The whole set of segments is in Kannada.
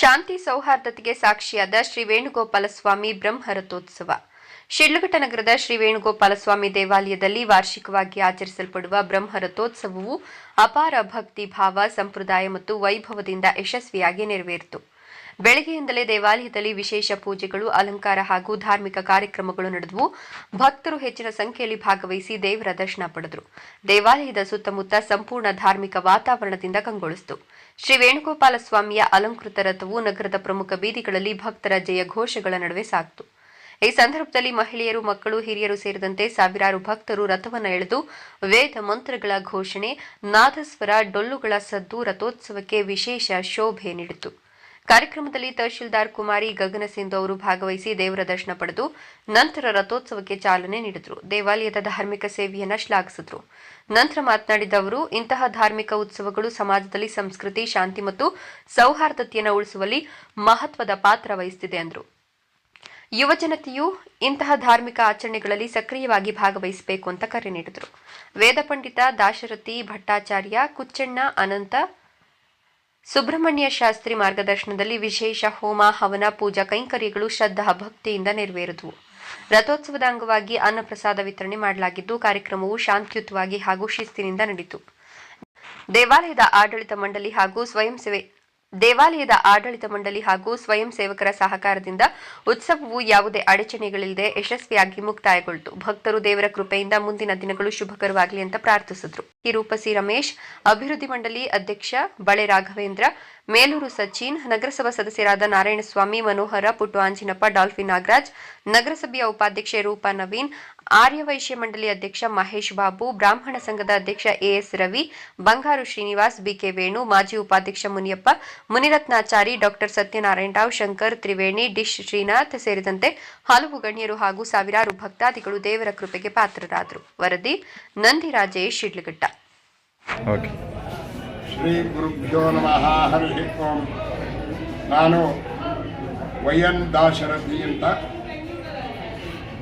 ಶಾಂತಿ ಸೌಹಾರ್ದತೆಗೆ ಸಾಕ್ಷಿಯಾದ ಶ್ರೀ ವೇಣುಗೋಪಾಲ ಸ್ವಾಮಿ ಬ್ರಹ್ಮರಥೋತ್ಸವ ನಗರದ ಶ್ರೀ ವೇಣುಗೋಪಾಲ ಸ್ವಾಮಿ ದೇವಾಲಯದಲ್ಲಿ ವಾರ್ಷಿಕವಾಗಿ ಆಚರಿಸಲ್ಪಡುವ ಬ್ರಹ್ಮರಥೋತ್ಸವವು ಅಪಾರ ಭಕ್ತಿ, ಭಾವ, ಸಂಪ್ರದಾಯ ಮತ್ತು ವೈಭವದಿಂದ ಯಶಸ್ವಿಯಾಗಿ ನೆರವೇರಿತು. ಬೆಳಗ್ಗೆಯಿಂದಲೇ ದೇವಾಲಯದಲ್ಲಿ ವಿಶೇಷ ಪೂಜೆಗಳು, ಅಲಂಕಾರ ಹಾಗೂ ಧಾರ್ಮಿಕ ಕಾರ್ಯಕ್ರಮಗಳು ನಡೆದವು. ಭಕ್ತರು ಹೆಚ್ಚಿನ ಸಂಖ್ಯೆಯಲ್ಲಿ ಭಾಗವಹಿಸಿ ದೇವರ ದರ್ಶನ ಪಡೆದರು. ದೇವಾಲಯದ ಸುತ್ತಮುತ್ತ ಸಂಪೂರ್ಣ ಧಾರ್ಮಿಕ ವಾತಾವರಣದಿಂದ ಕಂಗೊಳಿಸಿತು. ಶ್ರೀ ವೇಣುಗೋಪಾಲ ಸ್ವಾಮಿಯ ಅಲಂಕೃತ ರಥವು ನಗರದ ಪ್ರಮುಖ ಬೀದಿಗಳಲ್ಲಿ ಭಕ್ತರ ಜಯ ಘೋಷಗಳ ನಡುವೆ ಸಾಗಿತು ಈ ಸಂದರ್ಭದಲ್ಲಿ ಮಹಿಳೆಯರು, ಮಕ್ಕಳು, ಹಿರಿಯರು ಸೇರಿದಂತೆ ಸಾವಿರಾರು ಭಕ್ತರು ರಥವನ್ನು ಎಳೆದು ವೇದ ಮಂತ್ರಗಳ ಘೋಷಣೆ, ನಾದಸ್ವರ ಡೊಳ್ಳುಗಳ ಸದ್ದು ರಥೋತ್ಸವಕ್ಕೆ ವಿಶೇಷ ಶೋಭೆ ನೀಡಿತು. ಕಾರ್ಯಕ್ರಮದಲ್ಲಿ ತಹಶೀಲ್ದಾರ್ ಕುಮಾರಿ ಗಗನ ಸಿಂಧು ಅವರು ಭಾಗವಹಿಸಿ ದೇವರ ದರ್ಶನ ಪಡೆದು ನಂತರ ರಥೋತ್ಸವಕ್ಕೆ ಚಾಲನೆ ನೀಡಿದರು. ದೇವಾಲಯದ ಧಾರ್ಮಿಕ ಸೇವೆಯನ್ನ ಶ್ಲಾಘಿಸಿದರು. ನಂತರ ಮಾತನಾಡಿದ ಅವರು, ಇಂತಹ ಧಾರ್ಮಿಕ ಉತ್ಸವಗಳು ಸಮಾಜದಲ್ಲಿ ಸಂಸ್ಕೃತಿ, ಶಾಂತಿ ಮತ್ತು ಸೌಹಾರ್ದತೆಯನ್ನು ಉಳಿಸುವಲ್ಲಿ ಮಹತ್ವದ ಪಾತ್ರ ವಹಿಸುತ್ತಿದೆ ಎಂದರು ಯುವಜನತೆಯು ಇಂತಹ ಧಾರ್ಮಿಕ ಆಚರಣೆಗಳಲ್ಲಿ ಸಕ್ರಿಯವಾಗಿ ಭಾಗವಹಿಸಬೇಕು ಅಂತ ಕರೆ ನೀಡಿದರು. ವೇದ ಪಂಡಿತ ದಾಶರಥಿ ಭಟ್ಟಾಚಾರ್ಯ ಕುಚ್ಚಣ್ಣ ಅನಂತ ಸುಬ್ರಹ್ಮಣ್ಯ ಶಾಸ್ತ್ರಿ ಮಾರ್ಗದರ್ಶನದಲ್ಲಿ ವಿಶೇಷ ಹೋಮ, ಹವನ, ಪೂಜಾ ಕೈಂಕರ್ಯಗಳು ಶ್ರದ್ಧಾ ಭಕ್ತಿಯಿಂದ ನೆರವೇರಿದವು. ರಥೋತ್ಸವದ ಅಂಗವಾಗಿ ಅನ್ನಪ್ರಸಾದ ವಿತರಣೆ ಮಾಡಲಾಗಿದ್ದು, ಕಾರ್ಯಕ್ರಮವು ಶಾಂತಿಯುತವಾಗಿ ಹಾಗೂ ಶಿಸ್ತಿನಿಂದ ನಡೆಯಿತು ದೇವಾಲಯದ ಆಡಳಿತ ಮಂಡಳಿ ಹಾಗೂ ಸ್ವಯಂ ಸೇವೆ ದೇವಾಲಯದ ಆಡಳಿತ ಮಂಡಳಿ ಹಾಗೂ ಸ್ವಯಂ ಸೇವಕರ ಸಹಕಾರದಿಂದ ಉತ್ಸವವು ಯಾವುದೇ ಅಡಚಣೆಗಳಿಲ್ಲದೆ ಯಶಸ್ವಿಯಾಗಿ ಮುಕ್ತಾಯಗೊಳ್ತು. ಭಕ್ತರು ದೇವರ ಕೃಪೆಯಿಂದ ಮುಂದಿನ ದಿನಗಳು ಶುಭಕರವಾಗಲಿ ಅಂತ ಪ್ರಾರ್ಥಿಸಿದ್ರು. ಈ ರೂಪಸಿ ರಮೇಶ್, ಅಭಿವೃದ್ಧಿ ಮಂಡಳಿ ಅಧ್ಯಕ್ಷ ಬಳೆ ರಾಘವೇಂದ್ರ ಮೇಲೂರು ಸಚಿನ್, ನಗರಸಭಾ ಸದಸ್ಯರಾದ ನಾರಾಯಣಸ್ವಾಮಿ, ಮನೋಹರ, ಪುಟ್ಟು ಆಂಜಿನಪ್ಪ, ಡಾಲ್ಫಿನ್ ನಾಗರಾಜ್, ನಗರಸಭೆಯ ಉಪಾಧ್ಯಕ್ಷೆ ರೂಪಾ ನವೀನ್ ಆರ್ಯವೈಶ್ಯ ಮಂಡಳಿ ಅಧ್ಯಕ್ಷ ಮಹೇಶ್ ಬಾಬು, ಬ್ರಾಹ್ಮಣ ಸಂಘದ ಅಧ್ಯಕ್ಷ ಎಎಸ್ ರವಿ, ಬಂಗಾರು ಶ್ರೀನಿವಾಸ್, ಬಿಕೆ ವೇಣು, ಮಾಜಿ ಉಪಾಧ್ಯಕ್ಷ ಮುನಿಯಪ್ಪ, ಮುನಿರತ್ನಾಚಾರಿ, ಡಾಕ್ಟರ್ ಸತ್ಯನಾರಾಯಣ ರಾವ್, ಶಂಕರ್ ತ್ರಿವೇಣಿ ಡಿಶ್ ಶ್ರೀನಾಥ್ ಸೇರಿದಂತೆ ಹಲವು ಗಣ್ಯರು ಹಾಗೂ ಸಾವಿರಾರು ಭಕ್ತಾದಿಗಳು ದೇವರ ಕೃಪೆಗೆ ಪಾತ್ರರಾದರು. ವರದಿ ನಂದಿರಾಜೇಶ್ ಶಿಡ್ಲಘಟ್ಟ. ಓಕೆ ಶ್ರೀ ಗುರುಭ್ಯೋ ನಮಃ. ಹರಿ ಓಂ. ನಾನು ವೈಎನ್ ದಾಶರಥಿ ಅಂತ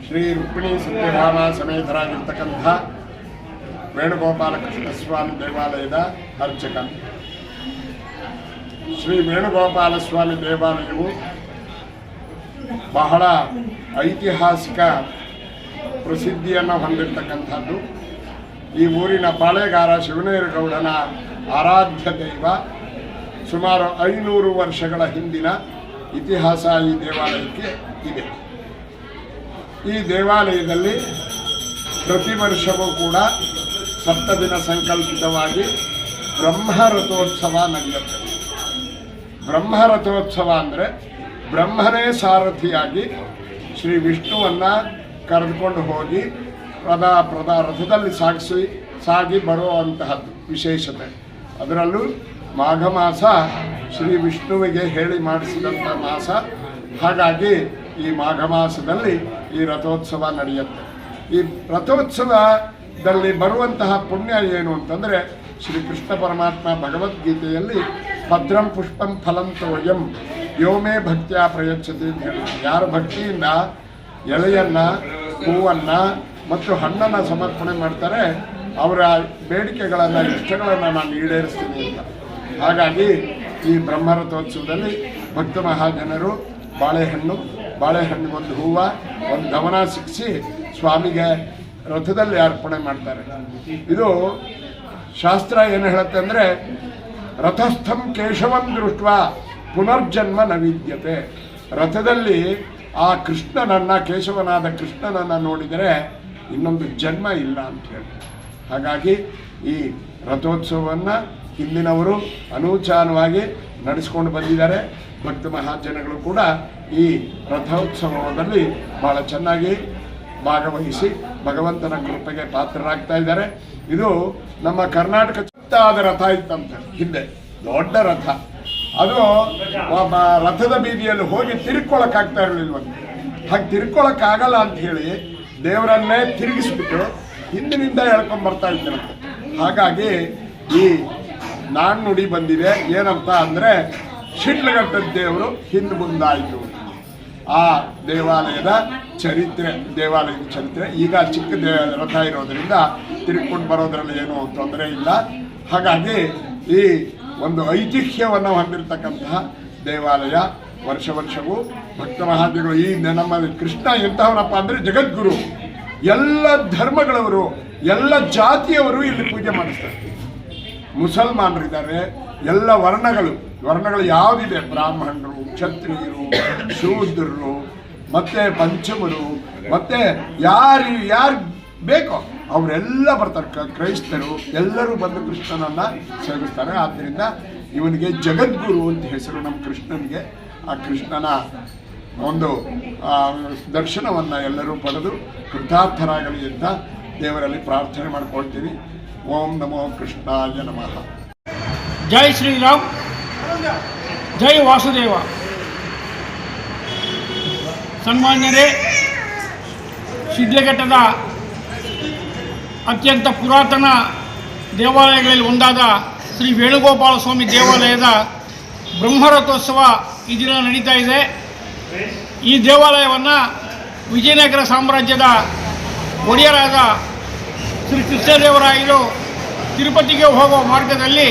ಶ್ರೀ ರುಕ್ಮಿಣಿ ಸತ್ಯಭಾಮ ಸಮೇತರಾಗಿರ್ತಕ್ಕಂಥ ವೇಣುಗೋಪಾಲ ಕೃಷ್ಣ ಸ್ವಾಮಿ ದೇವಾಲಯದ ಅರ್ಚಕ. ಶ್ರೀ ವೇಣುಗೋಪಾಲ ಸ್ವಾಮಿ ದೇವಾಲಯವು ಬಹಳ ಐತಿಹಾಸಿಕ ಪ್ರಸಿದ್ಧಿಯನ್ನು ಹೊಂದಿರತಕ್ಕಂಥದ್ದು. ಈ ಊರಿನ ಪಾಳೆಗಾರ ಶಿವನೇರಗೌಡನ ಆರಾಧ್ಯ ದೈವ ಸುಮಾರು ಐನೂರು ವರ್ಷಗಳ ಹಿಂದಿನ ಇತಿಹಾಸ ಈ ದೇವಾಲಯಕ್ಕೆ ಇದೆ. ಈ ದೇವಾಲಯದಲ್ಲಿ ಪ್ರತಿ ವರ್ಷವೂ ಕೂಡ ಸಪ್ತದಿನ ಸಂಕಲ್ಪಿತವಾಗಿ ಬ್ರಹ್ಮರಥೋತ್ಸವ ನಡೆಯುತ್ತೆ. ಬ್ರಹ್ಮರಥೋತ್ಸವ ಅಂದರೆ ಬ್ರಹ್ಮನೇ ಸಾರಥಿಯಾಗಿ ಶ್ರೀ ವಿಷ್ಣುವನ್ನು ಕರೆದುಕೊಂಡು ಹೋಗಿ ಪ್ರದಾ ಪ್ರದಾ ರಥದಲ್ಲಿ ಸಾಗಿಸಿ, ಸಾಗಿ ಬರುವಂತಹದ್ದು ವಿಶೇಷತೆ. ಅದರಲ್ಲೂ ಮಾಘ ಮಾಸ ಶ್ರೀ ವಿಷ್ಣುವಿಗೆ ಹೇಳಿ ಮಾಡಿಸಿದಂಥ ಮಾಸ. ಹಾಗಾಗಿ ಈ ಮಾಘ ಮಾಸದಲ್ಲಿ ಈ ರಥೋತ್ಸವ ನಡೆಯುತ್ತೆ. ಈ ರಥೋತ್ಸವದಲ್ಲಿ ಬರುವಂತಹ ಪುಣ್ಯ ಏನು ಅಂತಂದರೆ ಶ್ರೀ ಕೃಷ್ಣ ಪರಮಾತ್ಮ ಭಗವದ್ಗೀತೆಯಲ್ಲಿ ಭದ್ರಂ ಪುಷ್ಪಂ ಫಲಂ ತೋಯಂ ವ್ಯೋಮೇ ಭಕ್ತಿಯ ಪ್ರಯಚ್ಛತಿ ಅಂತ ಹೇಳಿ ಯಾರು ಭಕ್ತಿಯಿಂದ ಎಳೆಯನ್ನು, ಹೂವನ್ನು ಮತ್ತು ಹಣ್ಣನ್ನು ಸಮರ್ಪಣೆ ಮಾಡ್ತಾರೆ ಅವರ ಬೇಡಿಕೆಗಳನ್ನು ಇಷ್ಟಗಳನ್ನು ನಾನು ಈಡೇರಿಸ್ತೀನಿ ಅಂತ. ಹಾಗಾಗಿ ಈ ಬ್ರಹ್ಮರಥೋತ್ಸವದಲ್ಲಿ ಭಕ್ತ ಮಹಾಜನರು ಬಾಳೆಹಣ್ಣು ಬಾಳೆಹಣ್ಣಿಗೊಂದು ಹೂವು, ಒಂದು ಗಮನ ಸಿಕ್ಕಿಸಿ ಸ್ವಾಮಿಗೆ ರಥದಲ್ಲಿ ಅರ್ಪಣೆ ಮಾಡ್ತಾರೆ. ಇದು ಶಾಸ್ತ್ರ ಏನು ಹೇಳುತ್ತೆ ಅಂದರೆ, ರಥಸ್ಥಂ ಕೇಶವಂ ದೃಷ್ಟ ಪುನರ್ಜನ್ಮ ನವೀದ್ಯತೆ. ವಿದ್ಯತೆ ರಥದಲ್ಲಿ ಆ ಕೃಷ್ಣನನ್ನ, ಕೇಶವನಾದ ಕೃಷ್ಣನನ್ನು ನೋಡಿದರೆ ಇನ್ನೊಂದು ಜನ್ಮ ಇಲ್ಲ ಅಂತ ಹೇಳಿ. ಹಾಗಾಗಿ ಈ ರಥೋತ್ಸವವನ್ನು ಇಲ್ಲಿನವರು ಅನೂಚಾನವಾಗಿ ನಡೆಸ್ಕೊಂಡು ಬಂದಿದ್ದಾರೆ. ಭಕ್ತ ಮಹಾಜನಗಳು ಕೂಡ ಈ ರಥೋತ್ಸವದಲ್ಲಿ ಭಾಳ ಚೆನ್ನಾಗಿ ಭಾಗವಹಿಸಿ ಭಗವಂತನ ಕೃಪೆಗೆ ಪಾತ್ರರಾಗ್ತಾ ಇದ್ದಾರೆ. ಇದು ನಮ್ಮ ಕರ್ನಾಟಕ ಚಿತ್ತಾದ ರಥ ಇತ್ತಂತ, ಹಿಂದೆ ದೊಡ್ಡ ರಥ. ಅದು ರಥದ ಬೀದಿಯಲ್ಲಿ ಹೋಗಿ ತಿರ್ಕೊಳಕ್ಕಾಗ್ತಾ ಇರಲಿಲ್ವ ಹಾಗೆ ತಿರ್ಕೊಳಕ್ಕಾಗಲ್ಲ ಅಂತ ಹೇಳಿ ದೇವರನ್ನೇ ತಿರುಗಿಸ್ಬಿಟ್ಟು ಹಿಂದಿನಿಂದ ಹೇಳ್ಕೊಂಡ್ ಬರ್ತಾ ಇದ್ದೇನೆ ಹಾಗಾಗಿ ಈ ನಾಣ್ಣುಡಿ ಬಂದಿದೆ. ಏನಂತ ಅಂದರೆ ಶಿಡ್ಲಘಟ್ಟದ ದೇವರು ಹಿಂದೆ ಮುಂದಾಯಿತು. ಆ ದೇವಾಲಯದ ಚರಿತ್ರೆ ದೇವಾಲಯದ ಚರಿತ್ರೆ ಈಗ ಚಿಕ್ಕ ದೇ ರಥ ಇರೋದ್ರಿಂದ ತಿರ್ಕೊಂಡು ಬರೋದ್ರಲ್ಲಿ ಏನೂ ತೊಂದರೆ ಇಲ್ಲ. ಹಾಗಾಗಿ ಈ ಒಂದು ಐತಿಹ್ಯವನ್ನು ಹೊಂದಿರತಕ್ಕಂತಹ ದೇವಾಲಯ ವರ್ಷ ವರ್ಷವೂ ಭಕ್ತ ಮಹಾದಿಗಳು ಈ ನಮ್ಮ ಕೃಷ್ಣ ಎಂತಹವನಪ್ಪ ಅಂದರೆ ಜಗದ್ಗುರು. ಎಲ್ಲ ಧರ್ಮಗಳವರು, ಎಲ್ಲ ಜಾತಿಯವರು ಇಲ್ಲಿ ಪೂಜೆ ಮಾಡಿಸ್ತಾರೆ. ಮುಸಲ್ಮಾನರಿದ್ದಾರೆ, ಎಲ್ಲ ವರ್ಣಗಳು ವರ್ಣಗಳು ಯಾವುದಿದೆ? ಬ್ರಾಹ್ಮಣರು, ಕ್ಷತ್ರಿಯರು, ಶೂದ್ರರು, ಮತ್ತೆ ಪಂಚಮರು, ಮತ್ತೆ ಯಾರು ಯಾರು ಬೇಕೋ ಅವರೆಲ್ಲ ಬರ್ತಾರೆ. ಕ್ರೈಸ್ತರು ಎಲ್ಲರೂ ಬಂದು ಕೃಷ್ಣನನ್ನ ಸೇವಿಸ್ತಾರೆ. ಆದ್ದರಿಂದ ಇವನಿಗೆ ಜಗದ್ಗುರು ಅಂತ ಹೆಸರು ನಮ್ಮ ಕೃಷ್ಣನಿಗೆ. ಆ ಕೃಷ್ಣನ ಒಂದು ದರ್ಶನವನ್ನು ಎಲ್ಲರೂ ಪಡೆದು ಕೃತಾರ್ಥರಾಗಲಿ ಅಂತ ದೇವರಲ್ಲಿ ಪ್ರಾರ್ಥನೆ ಮಾಡ್ಕೊಳ್ತೀವಿ. ಓಂ ನಮೋ ಕೃಷ್ಣಾಯ ನಮಃ. ಜೈ ಶ್ರೀರಾಮ್. ಜೈ ವಾಸುದೇವ. ಸನ್ಮಾನ್ಯರೇ, ಶಿಡ್ಲಘಟ್ಟದ ಅತ್ಯಂತ ಪುರಾತನ ದೇವಾಲಯಗಳಲ್ಲಿ ಒಂದಾದ ಶ್ರೀ ವೇಣುಗೋಪಾಲ ಸ್ವಾಮಿ ದೇವಾಲಯದ ಬ್ರಹ್ಮರಥೋತ್ಸವ ಈ ದಿನ ನಡೀತಾ ಇದೆ. ಈ ದೇವಾಲಯವನ್ನು ವಿಜಯನಗರ ಸಾಮ್ರಾಜ್ಯದ ಒಡೆಯರಾದ ಶ್ರೀ ಕೃಷ್ಣದೇವರಾಯರು ತಿರುಪತಿಗೆ ಹೋಗುವ ಮಾರ್ಗದಲ್ಲಿ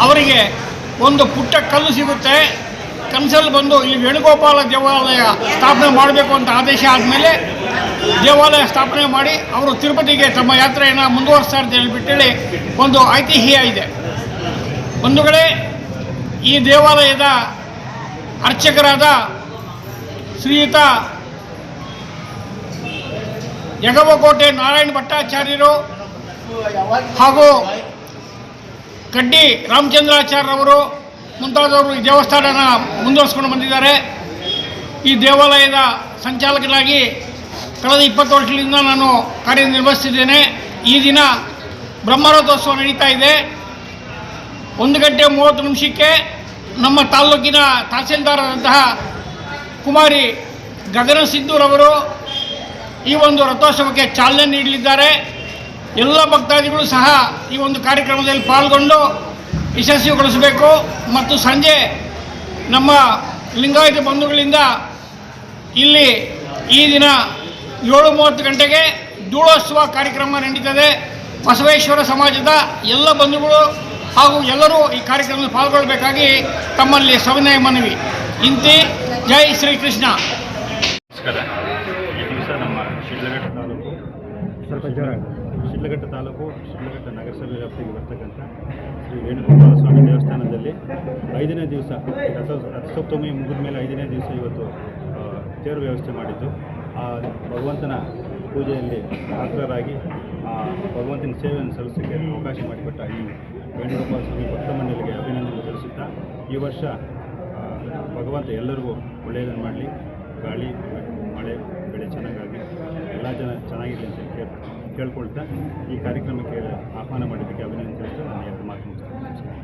ಅವರಿಗೆ ಒಂದು ಪುಟ್ಟ ಕಲ್ಲು ಸಿಗುತ್ತೆ. ಕನಸಲ್ಲಿ ಬಂದು ಇಲ್ಲಿ ವೇಣುಗೋಪಾಲ ದೇವಾಲಯ ಸ್ಥಾಪನೆ ಮಾಡಬೇಕು ಅಂತ ಆದೇಶ ಆದಮೇಲೆ ದೇವಾಲಯ ಸ್ಥಾಪನೆ ಮಾಡಿ ಅವರು ತಿರುಪತಿಗೆ ತಮ್ಮ ಯಾತ್ರೆಯನ್ನು ಮುಂದುವರಿಸ್ತಾ ಅಂತ ಬಿಟ್ಟೇಳಿ ಒಂದು ಐತಿಹ್ಯ ಇದೆ. ಒಂದು ಕಡೆ ಈ ದೇವಾಲಯದ ಅರ್ಚಕರಾದ ಶ್ರೀಯುತ ಯಗವಕೋಟೆ ನಾರಾಯಣ ಭಟ್ಟಾಚಾರ್ಯರು ಹಾಗೂ ಕಡ್ಡಿ ರಾಮಚಂದ್ರಾಚಾರ್ಯರವರು ಮುಂತಾದವರು ಈ ದೇವಸ್ಥಾನನ ಮುಂದುವರಿಸ್ಕೊಂಡು ಬಂದಿದ್ದಾರೆ. ಈ ದೇವಾಲಯದ ಸಂಚಾಲಕನಾಗಿ ಕಳೆದ ಇಪ್ಪತ್ತು ವರ್ಷಗಳಿಂದ ನಾನು ಕಾರ್ಯನಿರ್ವಹಿಸ್ತಿದ್ದೇನೆ ಈ ದಿನ ಬ್ರಹ್ಮರಥೋತ್ಸವ ನಡೀತಾ ಇದೆ. ಒಂದು ಗಂಟೆ ಮೂವತ್ತು ನಿಮಿಷಕ್ಕೆ ನಮ್ಮ ತಾಲ್ಲೂಕಿನ ತಹಸೀಲ್ದಾರರಂತಹ ಕುಮಾರಿ ಗಗನ ಸಿದ್ದೂರವರು ಈ ಒಂದು ರಥೋತ್ಸವಕ್ಕೆ ಚಾಲನೆ ನೀಡಲಿದ್ದಾರೆ. ಎಲ್ಲ ಭಕ್ತಾದಿಗಳು ಸಹ ಈ ಒಂದು ಕಾರ್ಯಕ್ರಮದಲ್ಲಿ ಪಾಲ್ಗೊಂಡು ಯಶಸ್ವಿಗೊಳಿಸಬೇಕು ಮತ್ತು ಸಂಜೆ ನಮ್ಮ ಲಿಂಗಾಯತ ಬಂಧುಗಳಿಂದ ಇಲ್ಲಿ ಈ ದಿನ ಏಳು ಮೂವತ್ತು ಗಂಟೆಗೆ ಧೂಳೋತ್ಸವ ಕಾರ್ಯಕ್ರಮ ನಡೀತದೆ. ಬಸವೇಶ್ವರ ಸಮಾಜದ ಎಲ್ಲ ಬಂಧುಗಳು ಹಾಗೂ ಎಲ್ಲರೂ ಈ ಕಾರ್ಯಕ್ರಮದಲ್ಲಿ ಪಾಲ್ಗೊಳ್ಳಬೇಕಾಗಿ ತಮ್ಮಲ್ಲಿ ಸವಿನಯ ಮನವಿ. ಇಂತಿ ಜೈ ಶ್ರೀಕೃಷ್ಣ. ನಮಸ್ಕಾರ. ಈ ದಿವಸ ನಮ್ಮ ಶಿಡ್ಲಘಟ್ಟ ತಾಲೂಕು, ಸ್ವಲ್ಪ ಜ್ವರ ಶಿಡ್ಲಘಟ್ಟ ತಾಲೂಕು, ಶಿಡ್ಲಘಟ್ಟ ನಗರಸಭೆ ವ್ಯಾಪ್ತಿಗೆ ಬರ್ತಕ್ಕಂಥ ಶ್ರೀ ವೇಣುಗೋಪಾಲ ಸ್ವಾಮಿ ದೇವಸ್ಥಾನದಲ್ಲಿ ಐದನೇ ದಿವಸ ರಥ ರಥಸಪ್ತಮಿ ಮುಗಿದ ಮೇಲೆ ಐದನೇ ದಿವಸ ಇವತ್ತು ತೇರು ವ್ಯವಸ್ಥೆ ಮಾಡಿದ್ದು. ಆ ಭಗವಂತನ ಪೂಜೆಯಲ್ಲಿ ಪಾತ್ರರಾಗಿ ಆ, ಭಗವಂತನ ಸೇವೆಯನ್ನು ಸಲ್ಲಿಸೋಕ್ಕೆ ಅವಕಾಶ ಮಾಡಿಕೊಟ್ಟ ಈ ವೇಣುಗೋಪಾಲ ಸ್ವಾಮಿ ಭಕ್ತ ಮಂಡಳಿಗೆ ಅಭಿನಂದನೆ ಸಲ್ಲಿಸುತ್ತಾ ಈ ವರ್ಷ ಭಗವಂತ ಎಲ್ಲರಿಗೂ ಒಳ್ಳೆಯದನ್ನು ಮಾಡಲಿ. ಗಾಳಿ, ಮಳೆ, ಬೆಳೆ ಚೆನ್ನಾಗಾಗಿ ಎಲ್ಲ ಜನ ಚೆನ್ನಾಗಿದೆ ಅಂತ ಕೇಳ್, ಕೇಳ್ಕೊಳ್ತಾ ಈ ಕಾರ್ಯಕ್ರಮಕ್ಕೆ ಆಹ್ವಾನ ಮಾಡಿದ್ದಕ್ಕೆ ಅಭಿನಂದನೆ ತಿಳಿಸ್ತಾ ನಾನು ಎರಡು ಮಾತು ಮುಗಿಸ್ತೇನೆ.